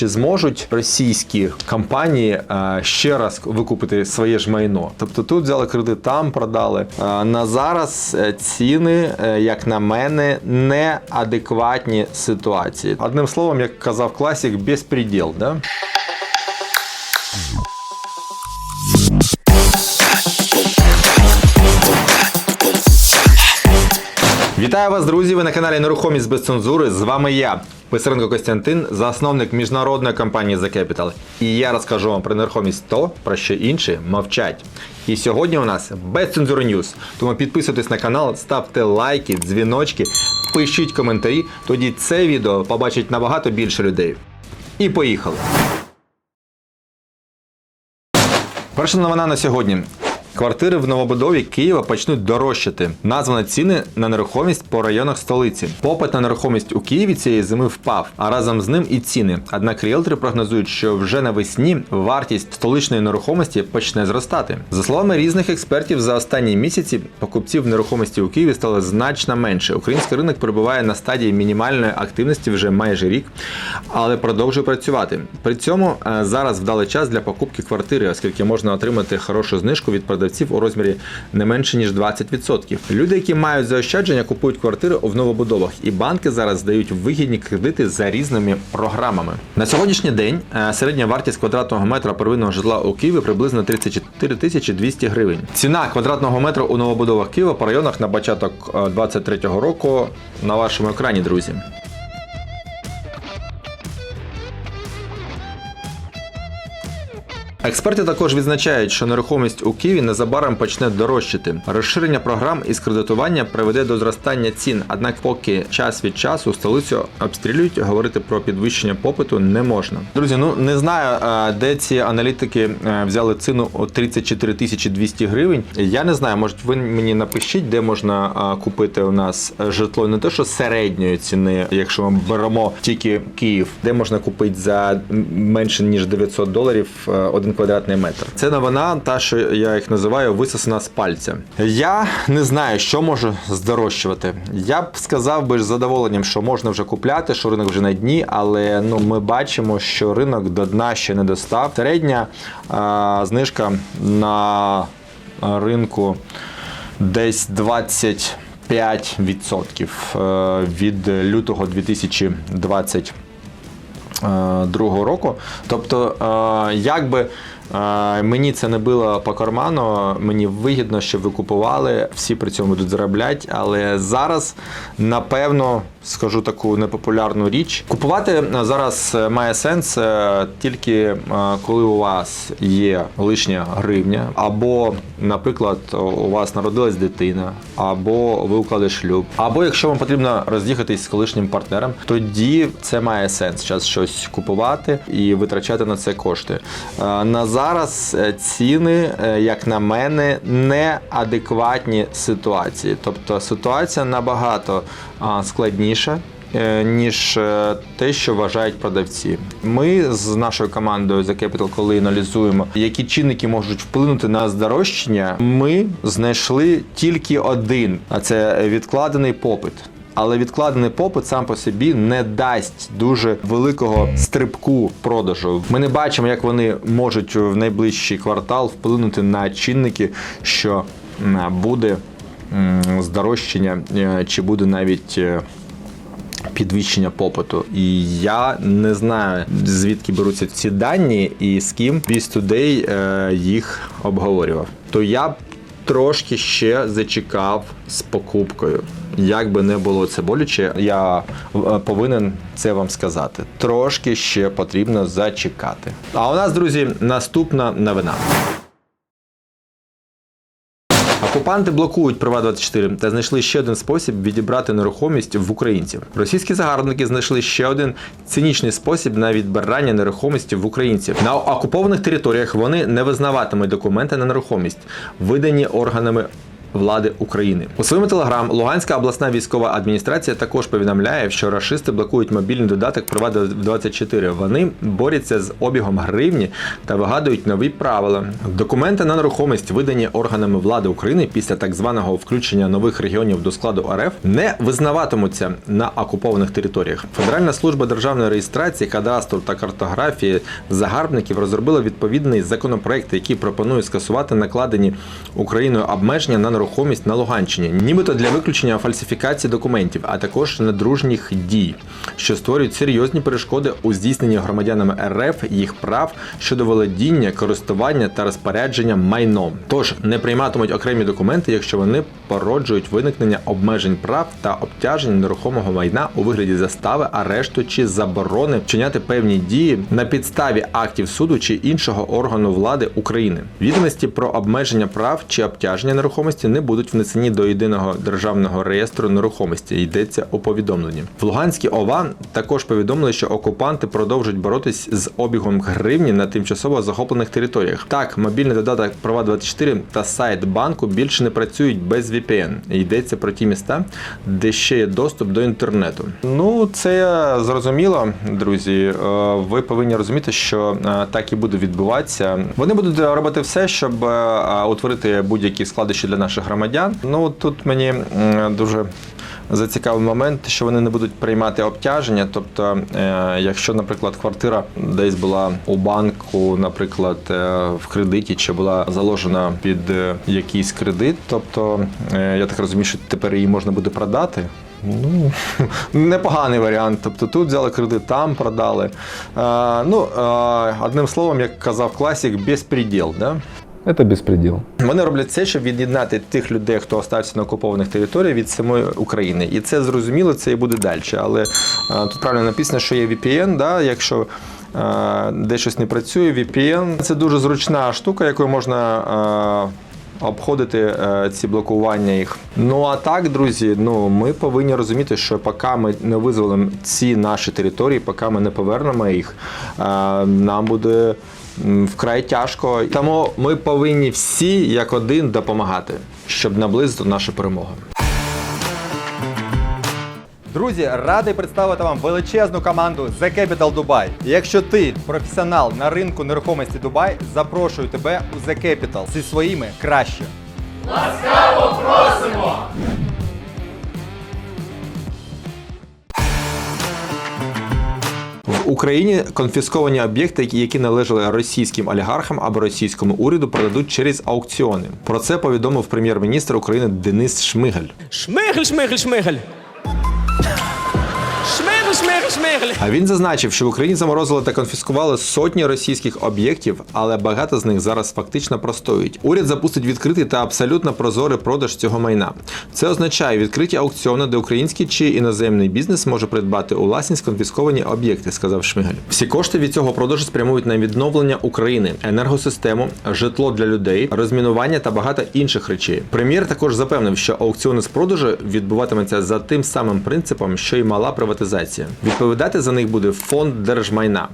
чи зможуть російські компанії е, ще раз викупити своє ж майно? Тобто тут взяли кредит, там продали. Е, На зараз е, ціни, як на мене, неадекватні ситуації. Одним словом, як казав класік, безпреділ. Да? Вітаю вас, друзі! Ви на каналі Нерухомість без цензури. З вами я, Писаренко Костянтин, засновник міжнародної компанії The Capital. І я розкажу вам про нерухомість то, про що інші мовчать. І сьогодні у нас без цензури Ньюс. Тому підписуйтесь на канал, ставте лайки, дзвіночки, пишіть коментарі. Тоді це відео побачить набагато більше людей. І поїхали! Перша новина на сьогодні. Квартири в новобудові Києва почнуть дорожчати. Названо ціни на нерухомість по районах столиці. Попит на нерухомість у Києві цієї зими впав, а разом з ним і ціни. Однак ріелтори прогнозують, що вже навесні вартість столичної нерухомості почне зростати. За словами різних експертів, за останні місяці покупців нерухомості у Києві стало значно менше. Український ринок перебуває на стадії мінімальної активності вже майже рік, але продовжує працювати. При цьому е, зараз вдалий час для покупки квартири, оскільки можна отримати хорошу знижку від продавців у розмірі не менше ніж 20%. Люди, які мають заощадження, купують квартири в новобудовах, і банки зараз дають вигідні кредити за різними програмами. На сьогоднішній день е, середня вартість квадратного метра первинного житла у Києві приблизно 34 тисячі 200 гривень. Ціна квадратного метра у новобудовах Києва по районах на початок 2023 року на вашому екрані, друзі. Експерти також відзначають, що нерухомість у Києві незабаром почне дорожчати. Розширення програм із кредитування приведе до зростання цін. Однак, поки час від часу столицю обстрілюють, говорити про підвищення попиту не можна. Друзі, ну не знаю, е, де ці аналітики е, взяли ціну у 34 тисячі 200 гривень. Я не знаю, може ви мені напишіть, де можна е, купити у нас житло. Не те, що середньої ціни, якщо ми беремо тільки Київ, де можна купити за менше ніж 900 доларів один 1 квадратний метр. Це новина, та що я їх називаю висосана з пальця. Я не знаю, що можу здорожчувати. Я б сказав би з задоволенням, що можна вже купляти, що ринок вже на дні, але ну ми бачимо, що ринок до дна ще не достав. Середня а, знижка на ринку десь 20. 5% е, від лютого 2020 другого року. Тобто, е, якби е, мені це не було по карману, мені вигідно, щоб ви купували, всі при цьому будуть заробляти, але зараз, напевно, скажу таку непопулярну річ. Купувати е, зараз е, має сенс е, тільки коли у вас є лишня гривня, або, наприклад, у вас народилась дитина, або ви уклали шлюб, або якщо вам потрібно роз'їхатись з колишнім партнером, тоді це має сенс час щось купувати і витрачати на це кошти. На зараз ціни, як на мене, неадекватні ситуації. Тобто ситуація набагато складніша. Е, Ніж е, те, що вважають продавці, ми з нашою командою The Capital, коли аналізуємо, які чинники можуть вплинути на здорожчання, ми знайшли тільки один, а це відкладений попит. Але відкладений попит сам по собі не дасть дуже великого стрибку продажу. Ми не бачимо, як вони можуть в найближчий квартал вплинути на чинники, що буде здорожчання, е, чи буде навіть. Підвищення попиту, і я не знаю звідки беруться ці дані і з ким Today е, їх обговорював. То я б трошки ще зачекав з покупкою. Як би не було це боляче, я е, повинен це вам сказати. Трошки ще потрібно зачекати. А у нас, друзі, наступна новина. Окупанти блокують Прива 24 та знайшли ще один спосіб відібрати нерухомість в українців. Російські загарбники знайшли ще один цинічний спосіб на відбирання нерухомості в українців. На окупованих територіях вони не визнаватимуть документи на нерухомість, видані органами влади України. У своєму телеграм Луганська обласна військова адміністрація також повідомляє, що рашисти блокують мобільний додаток Приват 24 Вони борються з обігом гривні та вигадують нові правила. Документи на нерухомість, видані органами влади України після так званого включення нових регіонів до складу РФ, не визнаватимуться на окупованих територіях. Федеральна служба державної реєстрації, кадастру та картографії загарбників розробила відповідний законопроект, який пропонує скасувати накладені Україною обмеження на нерухомість на Луганщині, нібито для виключення фальсифікації документів, а також недружніх дій, що створюють серйозні перешкоди у здійсненні громадянами РФ їх прав щодо володіння, користування та розпорядження майном. Тож не прийматимуть окремі документи, якщо вони породжують виникнення обмежень прав та обтяжень нерухомого майна у вигляді застави, арешту чи заборони вчиняти певні дії на підставі актів суду чи іншого органу влади України. Відомості про обмеження прав чи обтяження нерухомості не будуть внесені до єдиного державного реєстру нерухомості. Йдеться у повідомленні. В Луганській ОВА також повідомили, що окупанти продовжують боротись з обігом гривні на тимчасово захоплених територіях. Так, мобільний додаток Права 24 та сайт банку більше не працюють без VPN. Йдеться про ті міста, де ще є доступ до інтернету. Ну це зрозуміло, друзі. Е, Ви повинні розуміти, що е, так і буде відбуватися. Вони будуть робити все, щоб е, утворити будь-які складища для наших громадян. Ну тут мені дуже зацікавий момент, що вони не будуть приймати обтяження. Тобто, е, якщо, наприклад, квартира десь була у банку, наприклад, е, в кредиті, чи була заложена під е, якийсь кредит, тобто я так розумію, що тепер її можна буде продати. Ну, непоганий варіант. Тобто тут взяли кредит, там продали. Ну, одним словом, як казав класик, безпреділ. Да? Это беспредел. Вони роблять все, щоб від'єднати тих людей, хто остався на окупованих територіях від самої України. І це зрозуміло, це і буде далі. Але е, тут правильно написано, що є VPN, да, якщо е, де щось не працює, VPN це дуже зручна штука, якою можна. Е, Обходити е, ці блокування їх. Ну а так, друзі, ну ми повинні розуміти, що поки ми не визволимо ці наші території, поки ми не повернемо їх, е, нам буде вкрай тяжко. Тому ми повинні всі як один допомагати, щоб наблизити нашу перемогу. Друзі, радий представити вам величезну команду The Capital Dubai. І Якщо ти професіонал на ринку нерухомості Дубай, запрошую тебе у The Capital зі своїми краще. В Україні конфісковані об'єкти, які належали російським олігархам або російському уряду, продадуть через аукціони. Про це повідомив прем'єр-міністр України Денис Шмигаль. Шмигель, шмигель, шмигель. Шмигель. А він зазначив, що в Україні заморозили та конфіскували сотні російських об'єктів, але багато з них зараз фактично простоюють. Уряд запустить відкритий та абсолютно прозорий продаж цього майна. Це означає відкриті аукціони, де український чи іноземний бізнес може придбати у власність конфісковані об'єкти, сказав Шмигаль. Всі кошти від цього продажу спрямують на відновлення України, енергосистему, житло для людей, розмінування та багато інших речей. Прем'єр також запевнив, що аукціони з продажу відбуватиметься за тим самим принципом, що й мала приватизація. Відповідати за них буде фонд держмайна.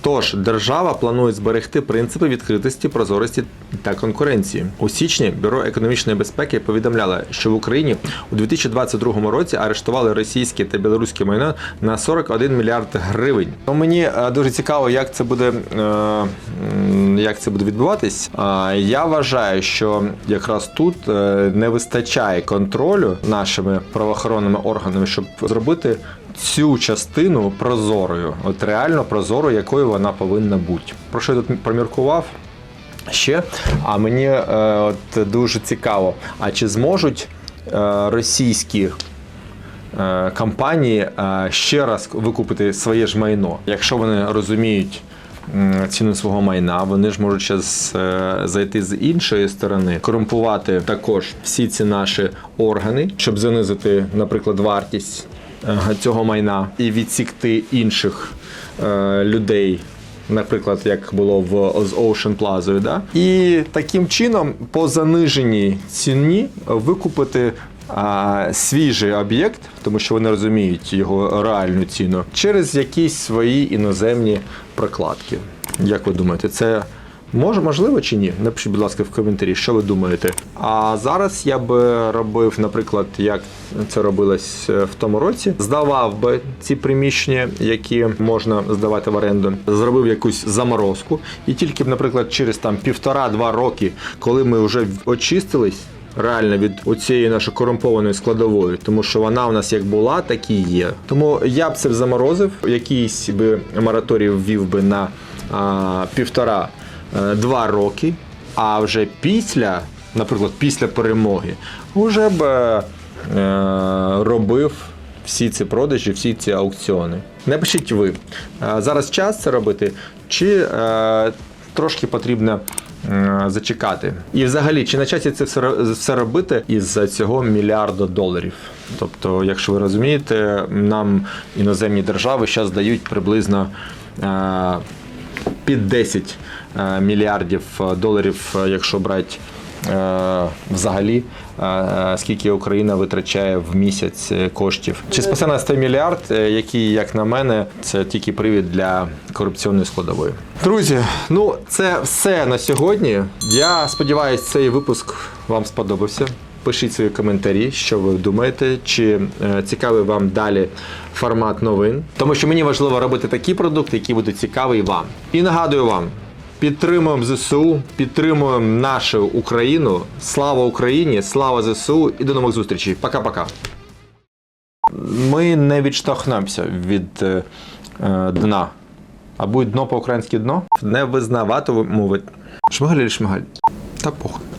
Тож держава планує зберегти принципи відкритості, прозорості та конкуренції. У січні бюро економічної безпеки повідомляло, що в Україні у 2022 році арештували російське та білоруське майно на 41 мільярд гривень. Ну, мені е, дуже цікаво, як це буде, е, як це буде відбуватись. Я вважаю, що якраз тут е, не вистачає контролю нашими правоохоронними органами, щоб зробити цю частину прозорою, от реально прозорою, якою вона повинна бути. Про що я тут поміркував? Ще, а мені е, от дуже цікаво, а чи зможуть е, російські е, компанії е, ще раз викупити своє ж майно, якщо вони розуміють ціну свого майна, вони ж можуть зараз е, зайти з іншої сторони, корумпувати також всі ці наші органи, щоб занизити, наприклад, вартість цього майна і відсікти інших е, людей наприклад, як було в з Ocean Plaza, да? і таким чином по заниженій ціні викупити. А, свіжий об'єкт, тому що вони розуміють його реальну ціну, через якісь свої іноземні прокладки. Як ви думаєте, це Може, можливо чи ні? Напишіть, будь ласка, в коментарі, що ви думаєте. А зараз я би робив, наприклад, як це робилось е, в тому році, здавав би ці приміщення, які можна здавати в оренду, зробив якусь заморозку, і тільки б, наприклад, через там півтора-два роки, коли ми вже очистились. Реально від оцієї нашої корумпованої складової, тому що вона у нас як була, так і є. Тому я б це заморозив, якийсь би мораторій ввів би на а, півтора-два роки, а вже після, наприклад, після перемоги, вже б е, робив всі ці продажі, всі ці аукціони. Напишіть ви, е, зараз час це робити, чи е, трошки потрібно е, зачекати. І взагалі, чи на часі це все робити із цього мільярда доларів? Тобто, якщо ви розумієте, нам іноземні держави зараз дають приблизно. Під 10 е, мільярдів е, доларів, е, якщо брати взагалі, скільки Україна витрачає в місяць коштів. Чи спасе нас той мільярд, який, як на мене, це тільки привід для корупційної складової. Друзі, ну це все на сьогодні. Я сподіваюся, цей випуск вам сподобався. Пишіть свої коментарі, що ви думаєте, чи е, цікавий вам далі формат новин. Тому що мені важливо робити такі продукти, які будуть цікаві вам. І нагадую вам: підтримуємо ЗСУ, підтримуємо нашу Україну. Слава Україні! Слава ЗСУ і до нових зустрічей. Пока-пока. Ми не відштовхнемося від е, е, дна. А буде дно по-українськи дно? Не визнаватиму. Шмигаль чи шмигаль? Та похуй.